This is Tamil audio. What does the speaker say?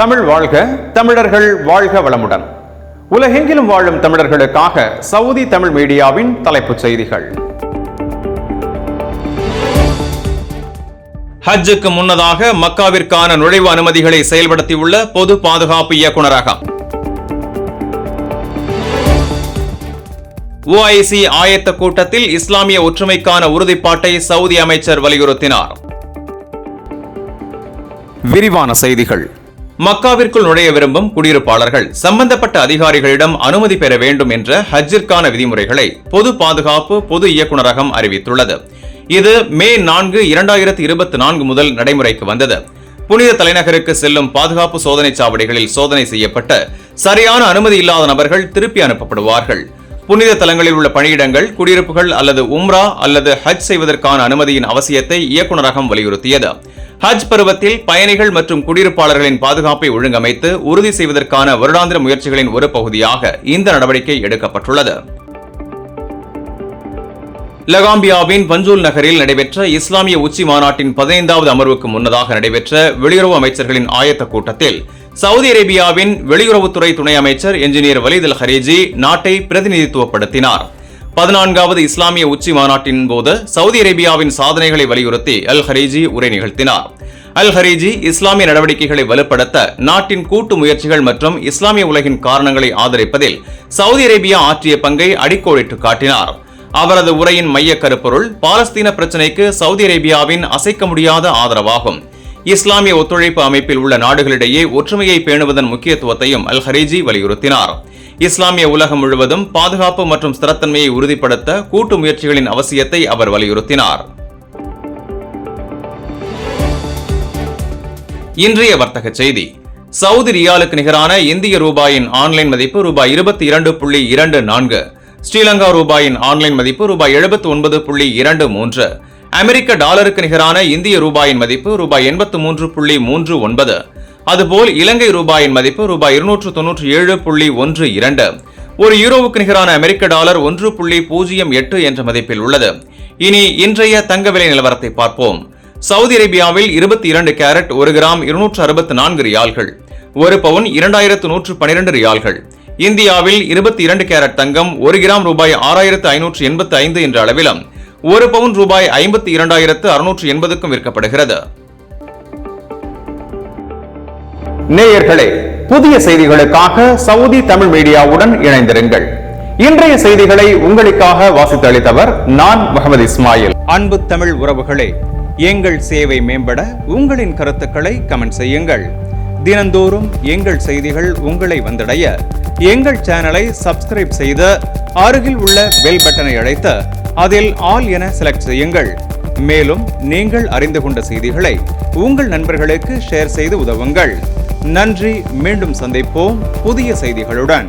தமிழ் வாழ்க தமிழர்கள் வாழ்க வளமுடன். உலகெங்கிலும் வாழும் தமிழர்களுக்காக சவுதி தமிழ் மீடியாவின் தலைப்புச் செய்திகள். ஹஜ்ஜுக்கு முன்னதாக மக்காவிற்கான நுழைவு அனுமதிகளை செயல்படுத்தியுள்ள பொது பாதுகாப்பு இயக்குநரகம். ஓஐசி ஆயத்த கூட்டத்தில் இஸ்லாமிய ஒற்றுமைக்கான உறுதிப்பாட்டை சவுதி அமைச்சர் வலியுறுத்தினார். விரிவான செய்திகள். மக்காவிற்குள் நுழைய விரும்பும் குடியிருப்பாளர்கள் சம்பந்தப்பட்ட அதிகாரிகளிடம் அனுமதி பெற வேண்டும் என்ற ஹஜ்ஜிற்கான விதிமுறைகளை பொது பாதுகாப்பு பொது இயக்குநரகம் அறிவித்துள்ளது. இது மே நான்கு இரண்டாயிரத்தி இருபத்தி நான்கு முதல் நடைமுறைக்கு வந்தது. புனித தலைநகருக்கு செல்லும் பாதுகாப்பு சோதனை சாவடிகளில் சோதனை செய்யப்பட்ட சரியான அனுமதி இல்லாத நபர்கள் திருப்பி அனுப்பப்படுவார்கள். புனித தலங்களில் உள்ள பணியிடங்கள் குடியிருப்புகள் அல்லது உம்ரா அல்லது ஹஜ் செய்வதற்கான அனுமதியின் அவசியத்தை இயக்குநரகம் வலியுறுத்தியது. ஹஜ் பருவத்தில் பயணிகள் மற்றும் குடியிருப்பாளர்களின் பாதுகாப்பை ஒழுங்கமைத்து உறுதி செய்வதற்கான வருடாந்திர முயற்சிகளின் ஒரு பகுதியாக இந்த நடவடிக்கை எடுக்கப்பட்டுள்ளது. லகாம்பியாவின் பஞ்சூல் நகரில் நடைபெற்ற இஸ்லாமிய உச்சி மாநாட்டின் பதினைந்தாவது அமர்வுக்கு முன்னதாக நடைபெற்ற வெளியுறவு அமைச்சர்களின் ஆயத்த கூட்டத்தில் சவுதி அரேபியாவின் வெளியுறவுத்துறை துணை அமைச்சர் என்ஜினியர் வலிதல் அல் ஹரீஜி நாட்டை பிரதிநிதித்துவப்படுத்தினார். பதினான்காவது இஸ்லாமிய உச்சி மாநாட்டின் போது சவுதி அரேபியாவின் சாதனைகளை வலியுறுத்தி அல் ஹரீஜி உரை நிகழ்த்தினார். அல் ஹரீஜி இஸ்லாமிய நடவடிக்கைகளை வலுப்படுத்த நாட்டின் கூட்டு முயற்சிகள் மற்றும் இஸ்லாமிய உலகின் காரணங்களை ஆதரிப்பதில் சவுதி அரேபியா ஆற்றிய பங்கை அடிக்கோடிட்டு காட்டினார். அவரது உரையின் மைய கருப்பொருள் பாலஸ்தீன பிரச்சினைக்கு சவுதி அரேபியாவின் அசைக்க முடியாத ஆதரவாகும். இஸ்லாமிய ஒத்துழைப்பு அமைப்பில் உள்ள நாடுகளிடையே ஒற்றுமையை பேணுவதன் முக்கியத்துவத்தையும் அல் ஹரீஜி வலியுறுத்தினார். இஸ்லாமிய உலகம் முழுவதும் பாதுகாப்பு மற்றும் ஸ்திரத்தன்மையை உறுதிப்படுத்த கூட்டு முயற்சிகளின் அவசியத்தை அவர் வலியுறுத்தினார். இன்றைய வர்த்தக செய்தி. சவுதி ரியாலுக்கு நிகரான இந்திய ரூபாயின் ஆன்லைன் மதிப்பு ரூபாய் இருபத்தி இரண்டு புள்ளி இரண்டு நான்கு ஸ்ரீலங்கா ரூபாயின் ஆன்லைன் மதிப்பு ரூபாய் எழுபத்தி ஒன்பது புள்ளி இரண்டு மூன்று அமெரிக்க டாலருக்கு நிகரான இந்திய ரூபாயின் மதிப்பு ரூபாய் எண்பத்து மூன்று புள்ளி மூன்று ஒன்பது அதுபோல் இலங்கை ரூபாயின் மதிப்பு ரூபாய் இருநூற்று தொன்னூற்றி ஏழு புள்ளி ஒன்று இரண்டு. ஒரு யூரோவுக்கு நிகரான அமெரிக்க டாலர் ஒன்று புள்ளி பூஜ்ஜியம் எட்டு என்ற மதிப்பில் உள்ளது. இனி இன்றைய தங்க விலை நிலவரத்தை பார்ப்போம். சவுதி அரேபியாவில் இருபத்தி இரண்டு கேரட் ஒரு கிராம் இருநூற்று அறுபத்தி நான்கு ரியால்கள். ஒரு பவுன் இரண்டாயிரத்து நூற்று பனிரெண்டு ரியால்கள். இந்தியாவில் இருபத்தி இரண்டு கேரட் தங்கம் ஒரு கிராம் ரூபாய் ஆறாயிரத்து ஐநூற்று எண்பத்தி ஐந்து என்ற அளவிலும் ஒரு பவுன் ரூபாய் ஐம்பத்தி இரண்டாயிரத்து அறுநூற்று எண்பதுக்கும் விற்கப்படுகிறது. நேயர்களே புதிய செய்திகளுக்காக சவுதி தமிழ் மீடியாவுடன் இணைந்திருங்கள். இன்றைய செய்திகளை உங்களுக்காக வாசித்து அளித்தவர் நான் முகமது இஸ்மாயில். அன்பு தமிழ் உறவுகளே எங்கள் சேவை மேம்பட உங்களின் கருத்துக்களை கமெண்ட் செய்யுங்கள். தினந்தோறும் எங்கள் செய்திகள் உங்களை வந்தடைய எங்கள் சேனலை சப்ஸ்கிரைப் செய்து அருகில் உள்ள பெல் பட்டனை அழைத்து அதில் ஆல் என செலக்ட் செய்யுங்கள். மேலும் நீங்கள் அறிந்து கொண்ட செய்திகளை உங்கள் நண்பர்களுக்கு ஷேர் செய்து உதவுங்கள். நன்றி. மீண்டும் சந்திப்போம். புதிய செய்திகளுடன்.